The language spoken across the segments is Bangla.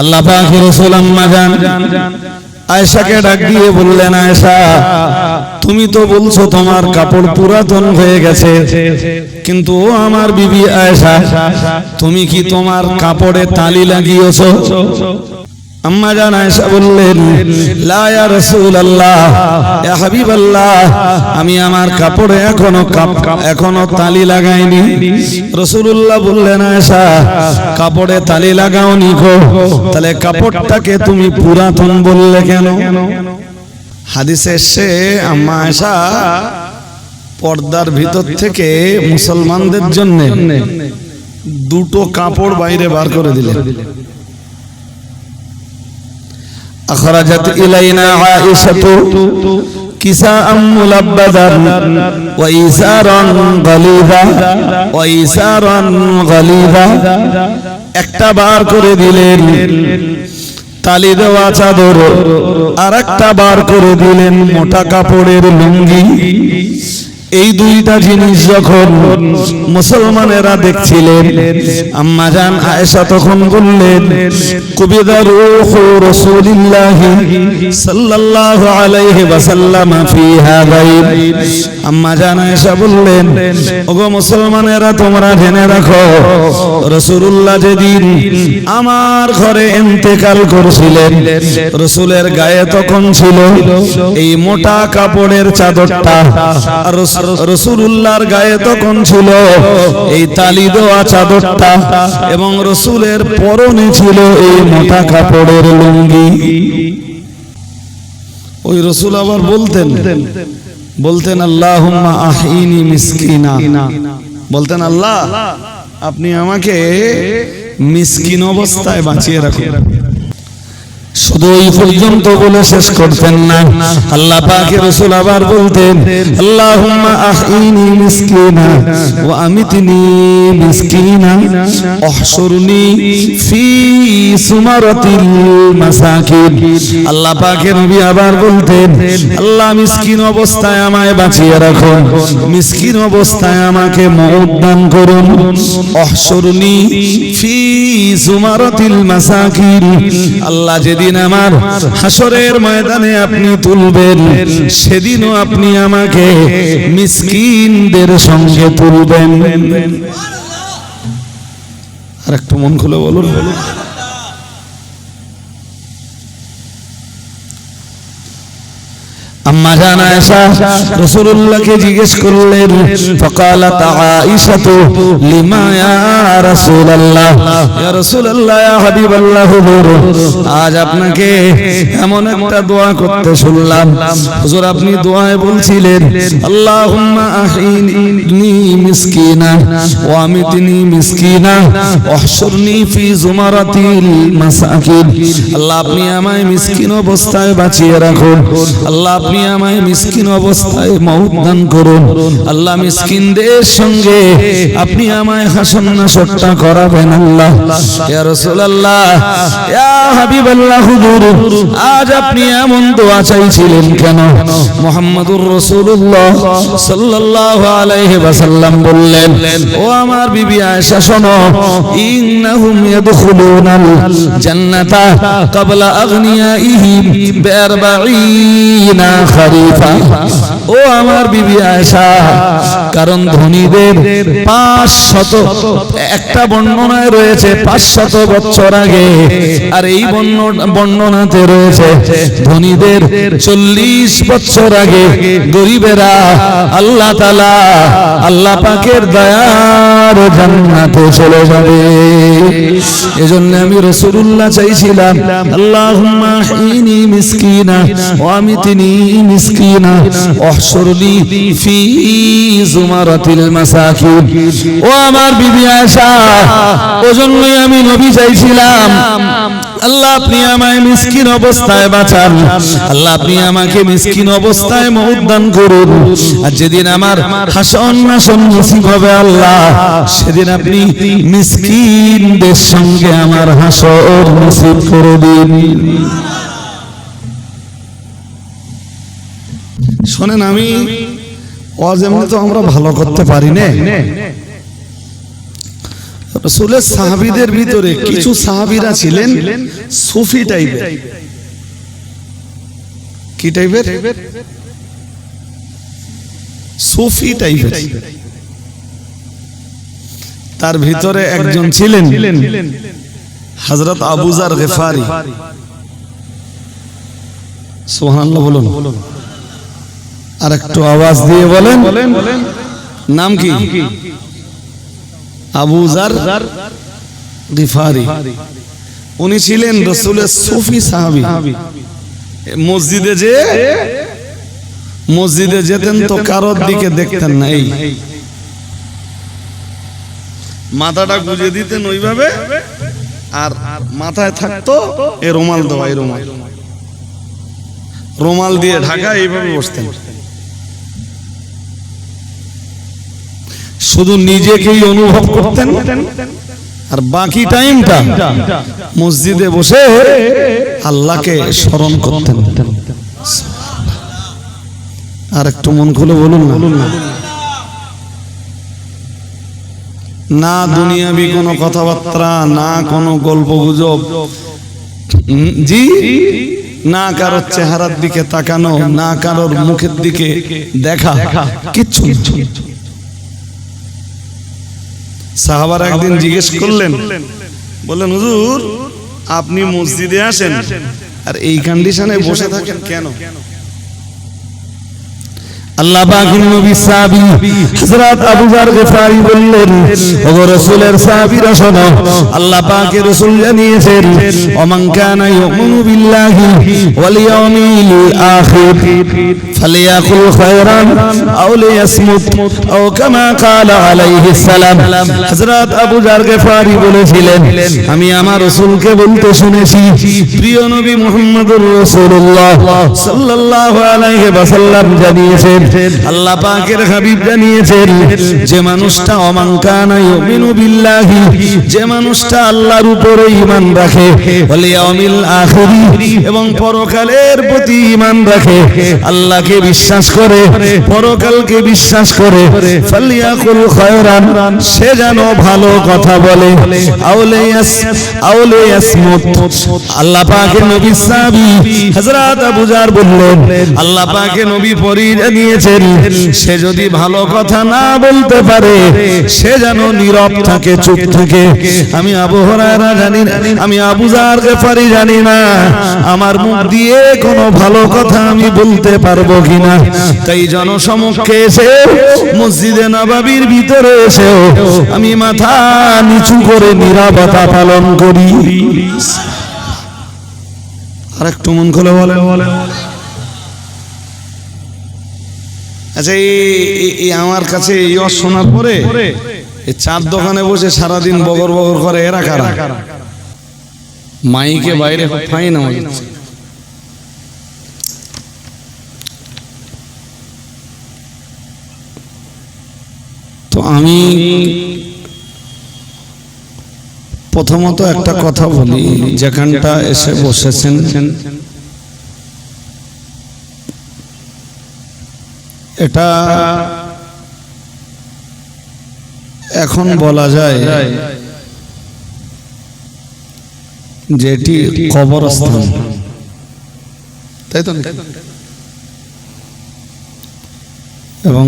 আল্লাহ পাকের আম্মা ডাক দিয়ে বললেন, আয়েশা, তুমি তো বলছো তোমার কাপড় পুরাতন হয়ে গেছে। কিন্তু ও আমার বিবি আয়েশা, তুমি কি তোমার কাপড়ে তালি লাগিয়েছো? আম্মা জান আয়েশা বললেন, লা ইয়া রাসূলুল্লাহ, ইয়া হাবিবাল্লাহ, আমি আমার কাপড়ে এখনও কাপ- এখনও তালি লাগাইনি। রাসূলুল্লাহ বললেন, আয়েশা, কাপড়ে তালি লাগাওনি গো, তাহলে কাপড়টাকে তুমি পুরাতন বললে কেন? হাদিসে এসে আম্মা আয়েশা, পর্দার ভিতর থেকে মুসলমানদের জন্য দুটো কাপড় বাইরে বার করে দিলেন। أخرجت إلينا عائشة كساء ملبدا وإيسارا غليظا وإيسارا غليظا একটা বার করে দিলেন তালি দেওয়া চাদর আর একটা বার করে দিলেন মোটা কাপড়ের লুঙ্গি এই দুইটা জিনিস যখন মুসলমানেরা দেখছিলেন, আম্মা জান আয়েশা তখন বললেন কুবিদার রাসূলুল্লাহ সাল্লাল্লাহু আলাইহি ওয়াসাল্লাম ফি হাদাইন আম্মা জান আয়েশা বললেন, ওগো মুসলমানেরা, তোমরা জেনে রাখো, রাসূলুল্লাহ যেদিন আমার ঘরে ইন্তেকাল করেছিলেন, রাসূলের গায়ে তখন ছিল এই মোটা কাপড়ের চাদরটা, আর রস- রসুলুল্লাহর গায়ে তখন ছিল এই তালি দেওয়া চাদরটা এবং রসুলের পরনে ছিল এই মোটা কাপড়ের লুঙ্গি। ওই রসুল আবার বলতেন বলতেন আল্লাহ আহিনি মিসকিনা। বলতেন, আল্লাহ, আপনি আমাকে মিসকিন অবস্থায় বাঁচিয়ে রাখুন। শুধু এই পর্যন্ত বলে শেষ করতেন না। আল্লাহ পাকের রাসূল আবার বলতেন, আল্লাহুম্মা আহইনি মিসকিনা ওয়া আমিতনি মিসকিনা অহশুরনি ফি সুমারাতিল মাসাকিন। আল্লাহ পাকের নবী আবার বলতেন, আল্লাহ মিসকিন অবস্থায় আমায় বাঁচিয়ে রাখুন। মিসকিন অবস্থায় আমাকে মওত দান করুন। অহশুরনি ফি সুমারাতিল মাসাকিন। আল্লাহ যেদিন আমার হাসরের ময়দানে আপনি তুলবেন, সেদিনও আপনি আমাকে মিসকিনদের সঙ্গে তুলবেন। আর একটু মন খুলে বলুন বলুন। আম্মা জান আয়েশা, রাসূলুল্লাহকে জিজ্ঞেস করলেন, ফাকালাত আয়েশাতু লিমা ইয়া রাসূলুল্লাহ? ইয়া রাসূলুল্লাহ, ইয়া হাবিবাল্লাহ, হুজুর। আজ আপনাকে এমন একটা দোয়া করতে শুনলাম। হুজুর, আপনি দোয়ায় বলছিলেন, আল্লাহুম্মা আহিনি মিসকিনা, ওয়া আমিতনি মিসকিনা, ওয়াহশুরনি ফি জুমারাতিল মাসাকিন। আল্লাহ, আপনি আমায় মিসকিন অবস্থায় বাঁচিয়ে রাখুন। আল্লাহ আপনি আমায় মিসকিন অবস্থায় মউত দান করুন আল্লাহ মিসকিনদের সঙ্গে আপনি আমায় হাসন নাসরটা করাবেন আল্লাহ। ইয়া রাসূলুল্লাহ, ইয়া হাবিবাল্লাহ হুজুর, আজ আপনি এমন দোয়া চাইছিলেন কেন? মুহাম্মাদুর রাসূলুল্লাহ সাল্লাল্লাহু আলাইহি ওয়াসাল্লাম বললেন, ও আমার বিবি আয়েশা, শোনো, ইন্নাহুম ইয়াদখুলুনাল জান্নাতা ক্বাবলা আগনিয়াইহিম বিআরবাঈনা খরিফা ও আমার বিবি আয়েশা, কারণ ধনীদের পাঁচ শত একটা বর্ণনায় রয়েছে পাঁচ শত বছর আগে, আর এই বর্ণ- বর্ণনাতে রয়েছে ধনীদের চল্লিশ বছর আগে। গরিবেরা আল্লাহ তালা আল্লাহ পাকের দয়ার জান্নাতে চলে যাবে। এজন্য আমি রসুল্লাহ চাইছিলাম, আল্লাহুম্মা হিনি মিসকিনা, ও আমি তিনি মিসকিনা ফি জুমারাতিল মাসাকিন ও আমার বিবি আয়েশা ওজন্যই আমি নবী চাইছিলাম। আল্লাহ আপনি আমায় মিসকিন অবস্থায় বাঁচান। আল্লাহ আপনি আমাকে মিসকিন অবস্থায় করুন। আর যেদিন আমার হাসন নাসন নসিব হবে আল্লাহ সেদিন আপনি মিসকিনদের সঙ্গে আমার হাসর নসিব করে দিন। শোনেন আমি তো আমরা ভালো করতে পারি সাহাবিদের ভিতরে কিছু সাহাবিরা ছিলেন সুফি টাইপের। কি টাইপের? সুফি টাইপের। তার ভিতরে একজন ছিলেন হজরত আবুজার গেফারি। সোহানাল্লাহ বলুন। আর একটু আওয়াজ দিয়ে বলেন। নাম কি? আবুজার গিফারি। উনি ছিলেন রসুলের সুফি সাহাবি। মসজিদে যে মসজিদে যেতেন তো কারোর দিকে দেখতেন না এই। মাথাটা গুজে দিতেন ওইভাবে আর মাথায় থাকতো এ রুমাল দেওয়া এই রুমাল। রুমাল দিয়ে ঢাকা এইভাবে বসতেন। শুধু নিজেকেই অনুভব করতেন আর বাকি টাইমটা মসজিদে বসে আল্লাহকে স্মরণ করতেন। আর একটু মন খুলে বলুন না। না দুনিয়াবি কোনো কথাবার্তা, না কোনো গল্প গুজব। জি? না কারোর চেহারার দিকে তাকানো, না কারোর মুখের দিকে দেখা, কিচ্ছু। সাহাবার একদিন জিজ্ঞেস করলেন বললেন হুজুর আপনি মসজিদে আসেন? আর এই কন্ডিশনে বসে থাকেন কেন? আল্লাহ নবী হযরত আবু যার গফারি বললেন, ওগো রাসূলের সাহাবীরা শোনো, আল্লাহ পাকের রাসূল জানিয়েছেন, ওমান কানা বিল্লাহি ওয়াল আখির, ফালিয়াকুল খায়রান আও লিয়াসমুত, আও কামা আলাইহিস সালাম। হযরত আবু যার গফারি বলেছিলেন, আমি আমার রাসূলকে বলতে শুনেছি, প্রিয় নবী মুহাম্মদুর রাসূলুল্লাহ সাল্লাল্লাহু আলাইহি ওয়াসাল্লাম জানিয়েছেন আল্লাহ পাকের হাবিব জানিয়েছেন, যে মানুষটা অমানকানা ইউমিনু বিল্লাহি, যে মানুষটা আল্লাহর উপরে ঈমান রাখে, ওয়াল ইয়াউমিল আখিরি, এবং পরকালের প্রতি ঈমান রাখে। আল্লাহকে বিশ্বাস করে, পরকালকে বিশ্বাস করে। ফালিয়াকুল খায়রান, সে যেন ভালো কথা বলে। আউলে ইয়াস, আউলে ইয়াসমুত আল্লাহ পাকের নবী সাহাবী হযরত আবু জার বললেন, আল্লাহ পাকের নবী পরি জানিয়েছেন সে যদি ভালো কথা না বলতে পারে, সে যেন নীরব থাকে, চুপ থাকে। আমি আবু হুরায়রা জানি না, আমি আবু জার গেফারি জানি না। আমার মুখ দিয়ে কোনো ভালো কথা আমি বলতে পারব কিনা। তাই জনসমক্ষে এসে মসজিদে নবাবির ভিতরে এসেও আমি মাথা নিচু করে নীরবতা পালন করি। আর একটু মন খুলে বলে বলে আচ্ছা এই আমার কাছে এই অস শোনার পরে এই চার দোকানে বসে সারাদিন বগর বগর করে এরা কারা? মাইকে বাইরে ফাইন আমার তো আমি প্রথমত একটা কথা বলি যেখানটা এসে বসেছেন এটা এখন বলা যায় যেটি কবরস্থান। তাই তো এবং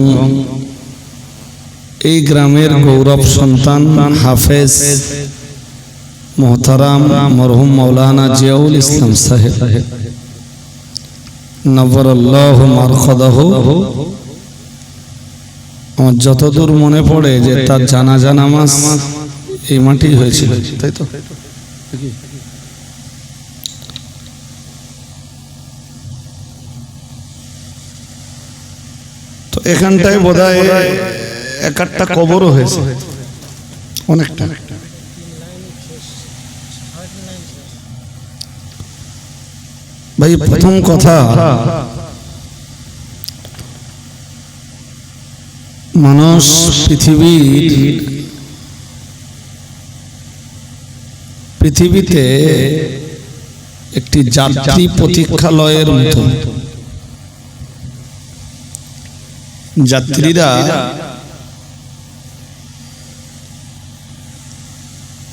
এই গ্রামের গৌরব সন্তান হাফেজ মোহতারাম মরহুম মৌলানা জিয়াউল ইসলাম সাহেব। আমার যতদূর মনে পড়ে যে তার জানাজা নামাজ এই মাটি হয়েছিল, তাই তো? তো এখানটায় বোধ হয় এক একটা কবরও হয়েছে। অনেকটা। ভাই, প্রথম কথা, মানুষ পৃথিবীর পৃথিবীতে একটি যাত্রী প্রতীক্ষালয়ের মতো। যাত্রীরা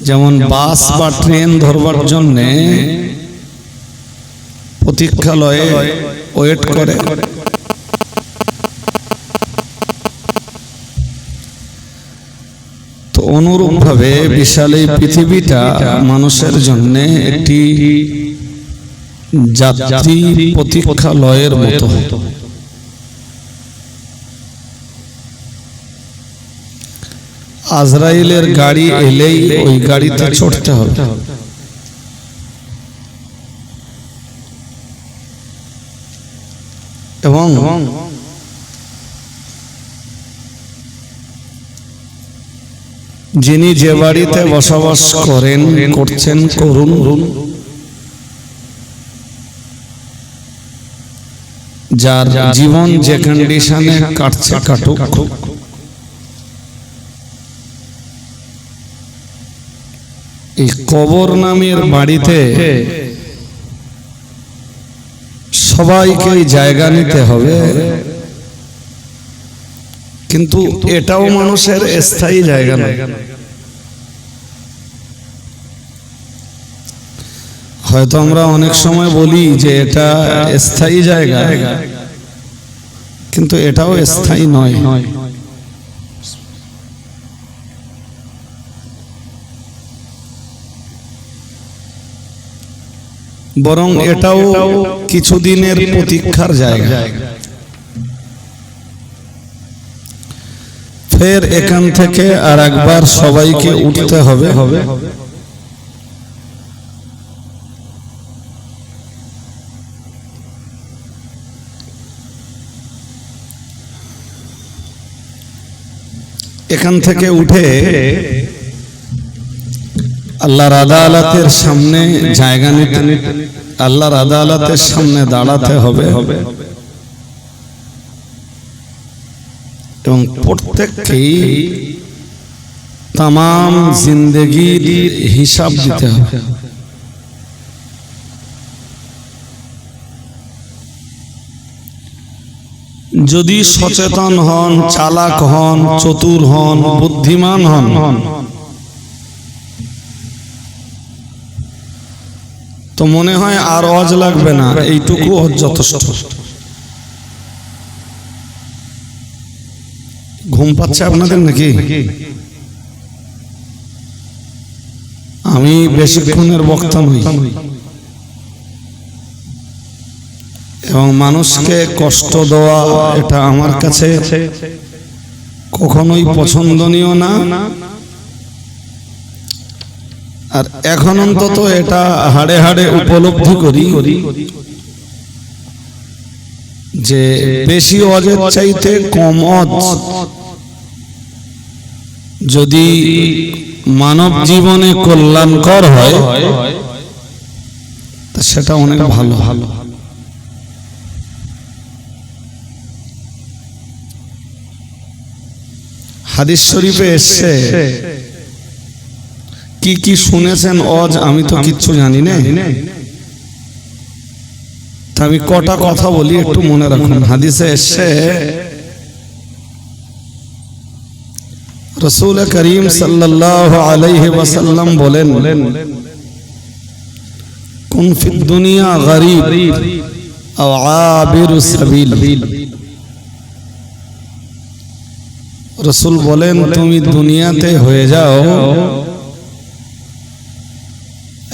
যেমন বাস বা ট্রেন ধরবার জন্য প্রতীক্ষালয়ে ওয়েট করে। তো অনুরূপভাবে বিশাল এই পৃথিবীটা মানুষের জন্য একটি যাত্রী প্রতীক্ষালয়ের মতো। আজরাইলের গাড়ি এলেই ওই গাড়িতে চড়তে হবে। এবং যিনি যে বাড়িতে বসবাস করেন, করছেন করুন। যার জীবন যে কন্ডিশনে কাটছে, কাটুক। এই কবর নামের বাড়িতে সবাইকে জায়গা নিতে হবে। কিন্তু এটাও মানুষের স্থায়ী জায়গা না হয়তো আমরা অনেক সময় বলি যে এটা স্থায়ী জায়গা, কিন্তু এটাও স্থায়ী নয়। বরং এটাও কিছুদিনের প্রতীক্ষার জায়গা। ফের এখান থেকে আর একবার সবাইকে উঠতে হবে। হবে। এখান থেকে উঠে আল্লাহর আদালতের সামনে জায়গা নিতে, আল্লাহর আদালতের সামনে দাঁড়াতে হবে। এবং প্রত্যেককেই তাম জিন্দগির হিসাব দিতে হবে। যদি সচেতন হন, চালাক হন, চতুর হন, বুদ্ধিমান হন তো মনে হয় আর অজ লাগবে না এইটুকু অজ যথেষ্ট। ঘুম পাচ্ছে আপনাদের নাকি? আমি বেশিক্ষণের বক্তা নই। এবং মানুষকে কষ্ট দেওয়া এটা আমার কাছে কখনোই পছন্দনীয় না। আর এখন অন্তত এটা হাড়ে হাড়ে উপলব্ধি করি যে বেশি অজের চাইতে কম অজ। যদি মানব জীবনে কল্যাণকর হয় সেটা অনেক ভালো ভালো। হাদিস শরীফে এসছে কি কি শুনেছেন অজ? আমি তো কিচ্ছু জানি না। আমি কটা কথা বলি, একটু মনে রাখুন। হাদিসে এসছে, রসুল করিম সাল্লাল্লাহু আলাইহি ওয়াসাল্লাম বলেন, কুন ফিদ দুনিয়া গরিব রসুল বলেন, তুমি দুনিয়াতে হয়ে যাও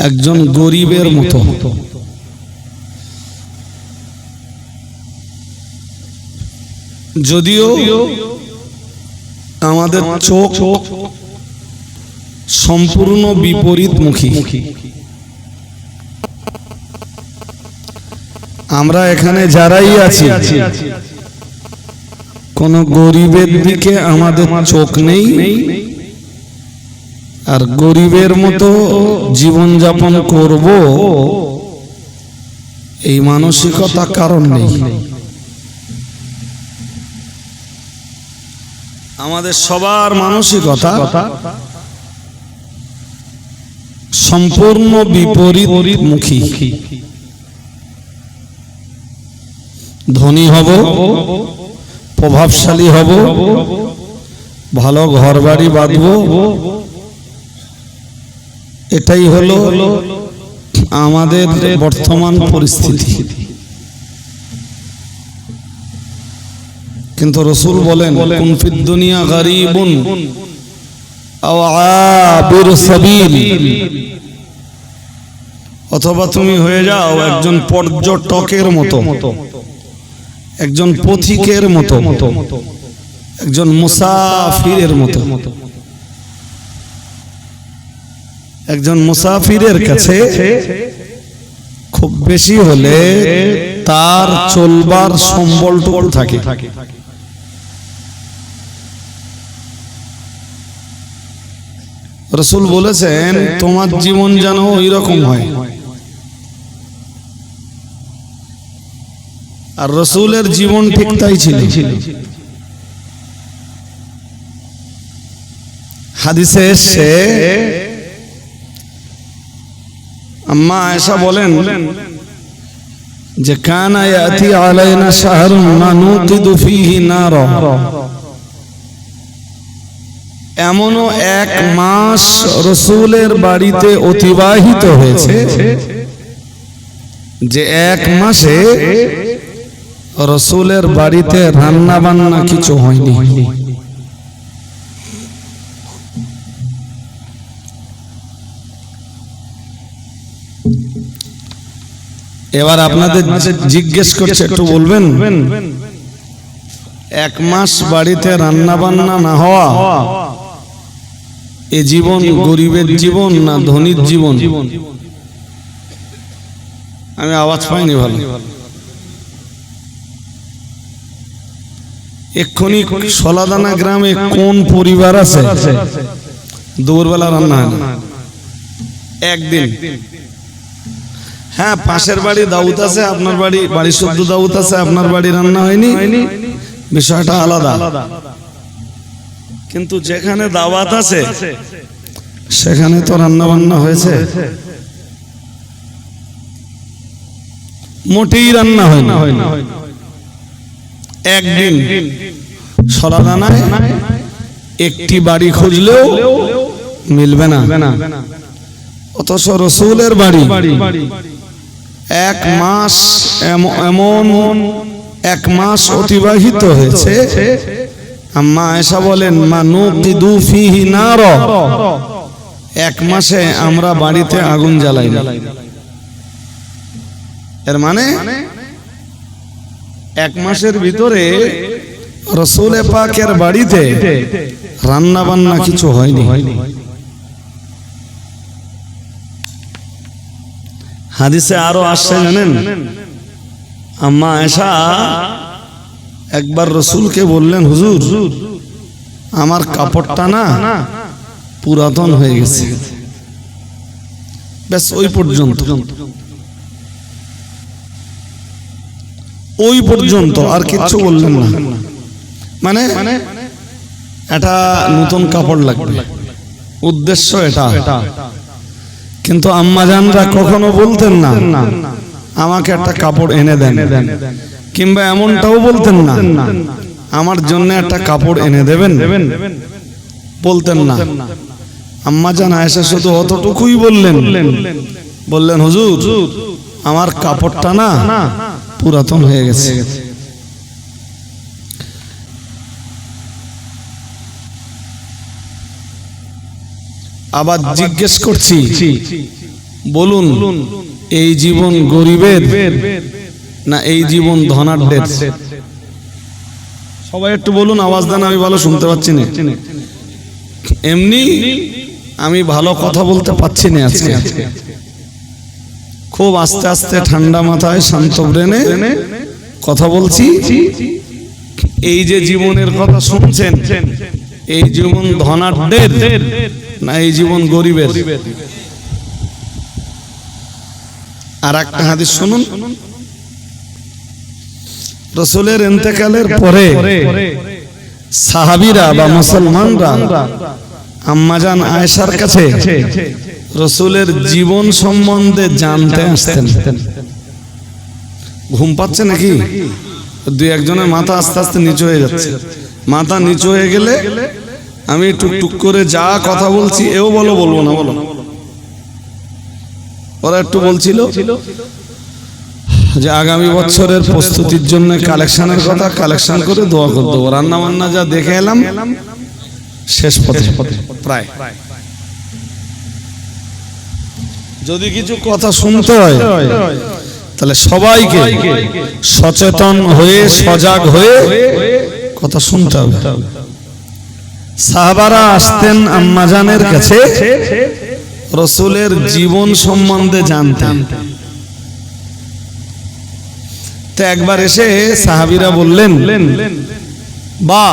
একজন গরিবের মতো। যদিও আমাদের চোখ সম্পূর্ণ বিপরীতমুখী। আমরা এখানে যারাই আছি, কোন গরিবের দিকে আমাদের চোখ নেই আর গরিবের মতো জীবন যাপন করব, এই মানসিকতা কারণ নেই। আমাদের সবার মানসিকতা সম্পূর্ণ বিপরীত মুখী ধনী হব, প্রভাবশালী হব, ভালো ঘর বাড়ি বাঁধব এটাই হলো আমাদের বর্তমান পরিস্থিতি। কিন্তু রসুল বলেন কুনফিদ দুনিয়া গরিবুন আবির অথবা তুমি হয়ে যাও একজন পর্যটকের মতো, একজন পথিকের মতো, একজন মুসাফিরের মতো। একজন মুসাফিরের কাছে খুব বেশি হলে তার চলবার সম্বলটুকু থাকে। রসুল বলেছেন, তোমার জীবন যেন ওই রকম হয়। আর রসুলের জীবন ঠিক তাই ছিল। হাদিসে এসছে আম্মা আয়েশা বলেন যে কানা ইয়াতি আলাইনা শাহরুন নানুকিদু ফীহি নারা। এমনও এক মাস রসুলের বাড়িতে অতিবাহিত হয়েছে যে এক মাসে রসুলের বাড়িতে রান্না বান্না কিছু হয়নি। এবার আপনাদের জিজ্ঞেস করছে একটু বলবেন? এক মাস বাড়িতে রান্না বান্না না হওয়া? এ জীবন গরিবের জীবন না ধনীর জীবন? আমি আওয়াজ পাইনি ভালো। এক্ষুনি সলাদানা গ্রামে কোন পরিবার আছে? দুপুরবেলা রান্না হয় একদিন। হ্যাঁ পাশের বাড়ি দাউদ আছে, আপনার বাড়ি বাড়ি শুদ্ধ দাউদ আছে, আপনার বাড়ি রান্না হয়নি? বিষয়টা আলাদা। কিন্তু যেখানে দাওয়াত আছে, সেখানে তো রান্না বান্না হয়েছে। মোটেই রান্না হয় না একদিন সরাদানায় একটি বাড়ি খুঁজলেও মিলবে না। অথচ রসুলের বাড়ি। এক মাস এমন এক মাস অতিবাহিত হয়েছে। আম্মা আয়েশা বলেন মানু কিদু ফিহি নার। এক মাসে আমরা বাড়িতে আগুন জ্বালাই না এর মানে এক মাসের ভিতরে রসুল পাকের বাড়িতে রান্না বান্না কিছু হয়নি হয়নি। হাদিসে আরও আসছে জানেন? আম্মা আয়েশা একবার রসুলকে বললেন, হুজুর, আমার কাপড়টা না পুরাতন হয়ে গেছে। ব্যাস, ওই পর্যন্ত। ওই পর্যন্ত আর কিচ্ছু বললেন না। মানে এটা নতুন কাপড় লাগবে। উদ্দেশ্য এটা। কিন্তু আম্মাজানরা কখনো বলতেন না আমাকে একটা কাপড় এনে দেন। কিংবা এমনটাও বলতেন না আমার জন্য একটা কাপড় এনে দেবেন। বলতেন না। আম্মাজান আয়েশা শুধু অতটুকুই বললেন। বললেন। হুজুর আমার কাপড়টা না পুরাতন হয়ে গেছে। আবার জিজ্ঞেস করছি বলুন এই জীবন গরিবের না এই জীবন ধনাঢ্যের? সবাই একটু বলুন আওয়াজ দেন আমি ভালো শুনতে পাচ্ছি না। এমনি আমি ভালো কথা বলতে পারছি না আজকে। খুব আস্তে আস্তে ঠান্ডা মাথায় শান্ত ব্রেনে কথা বলছি। এই যে জীবনের কথা শুনছেন এই জীবন ধনাঢ্যের? না, এই জীবন গরিবের। আর একটা হাদিস শুনুন। রসুলের এন্তেকালের পরে সাহাবিরা বা মুসলমানরা আম্মাজান আয়েশার কাছে রসুলের জীবন সম্বন্ধে জানতে আসতেন। ঘুম পাচ্ছে নাকি? দুই একজনের মাথা আস্তে আস্তে নিচু হয়ে যাচ্ছে। মাথা নিচু হয়ে গেলে আমি টুকটুক করে যা কথা বলছি, এও বলো, বলব না, বলো। ওরা একটু বলছিল যে আগামী বছরের প্রস্তুতির জন্য কালেকশনের কথা, কালেকশন করে দোয়া করে দেবো। রান্না বান্না যা দেখে এলাম, শেষ পথে, প্রায়। যদি কিছু কথা শুনতে হয়, তাহলে সবাইকে সচেতন হয়ে, সজাগ হয়ে কথা শুনতে হবে। সাহাবারা আসতেন আম্মাজানের কাছে, রসুলের জীবন সম্বন্ধে জানতেন। তো একবার এসে সাহাবিরা বললেন, বা,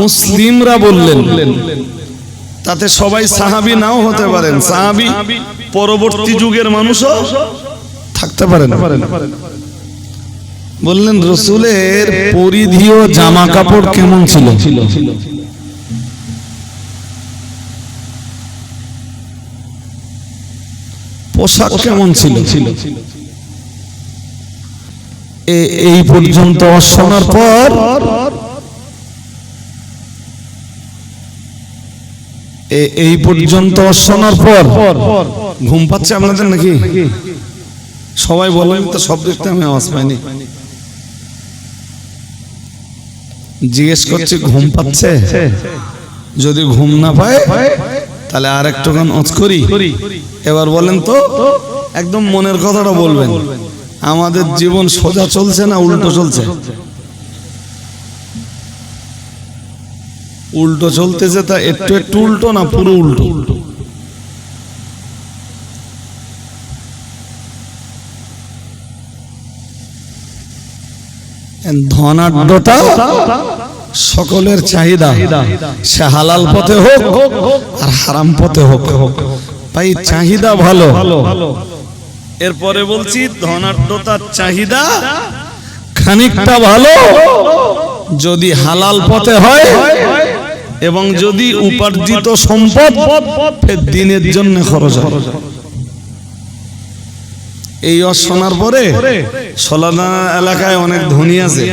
মুসলিমরা বললেন, তাতে সবাই সাহাবি নাও হতে পারেন। সাহাবি পরবর্তী যুগের মানুষও থাকতে পারেন। বললেন, রসুলের পরিধীয় জামা কাপড় কেমন ছিল? পোশাক কেমন ছিল? এই পর্যন্ত শোনার পর এই পর্যন্ত শোনার পর ঘুম পাচ্ছে আপনাদের নাকি? সবাই বলেন তো সব দেখতে আমি আওয়াজ পাইনি। জিজ্ঞেস করছি ঘুম পাচ্ছে? যদি ঘুম না পায় তাহলে আর একটু গান অচ করি? এবার বলেন তো একদম মনের কথাটা বলবেন। আমাদের জীবন সোজা চলছে না উল্টো চলছে? উল্টো চলতেছে তা একটু একটু উল্টো না পুরো উল্টো? ধনাঢ্যতা? সকলের চাহিদা, সে হালাল পথে হোক আর হারাম পথে হোক। তাই চাহিদা ভালো। এরপরে বলছি ধনাঢ্যতার চাহিদা খানিকটা ভালো। যদি হালাল পথে হয় এবং যদি উপার্জিত সম্পদ দিনের জন্য খরচ হয়। এই অ শোনার পরে, সলানা এলাকায় অনেক ধনী আছে।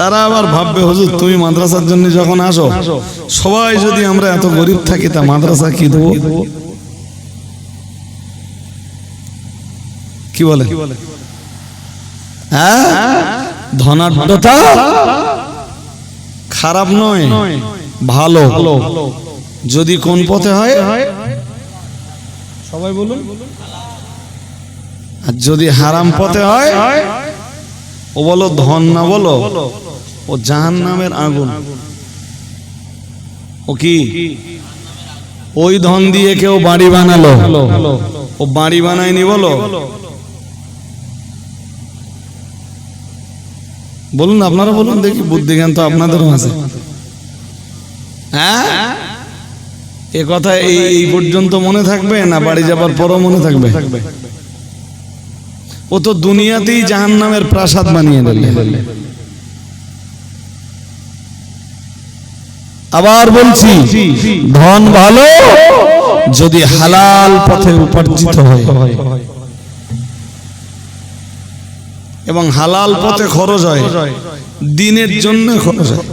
তারা আবার ভাববে হুজুর তুমি মাদ্রাসার জন্য যখন আসো সবাই যদি আমরা এত গরিব থাকি তা মাদ্রাসা কি দেবো? কি বলে? হ্যাঁ? ধনাঢ্যতা? খারাপ নয় ভালো। যদি কোন পথে হয়? সবাই বলুন। আর যদি হারাম পথে হয়? ও বলো ধন না বলো? ও জাহান নামের আগুন। ও কি? ওই ধন দিয়ে কেউ বাড়ি বানালো? ও বাড়ি বানায়নি বলো? বলুন আপনারা বলুন দেখি বুদ্ধি জ্ঞান তো আপনাদেরও আছে। হ্যাঁ? এ কথা এই এই পর্যন্ত মনে থাকবে না? বাড়ি যাবার পরও মনে থাকবে? ও তো দুনিয়াতেই জাহান নামের প্রাসাদ বানিয়ে দিল। আবার বলছি, ধন ভালো, যদি হালাল পথে উপার্জিত হয়। এবং হালাল পথে খরচ হয়, দিনের জন্য খরচ হয়।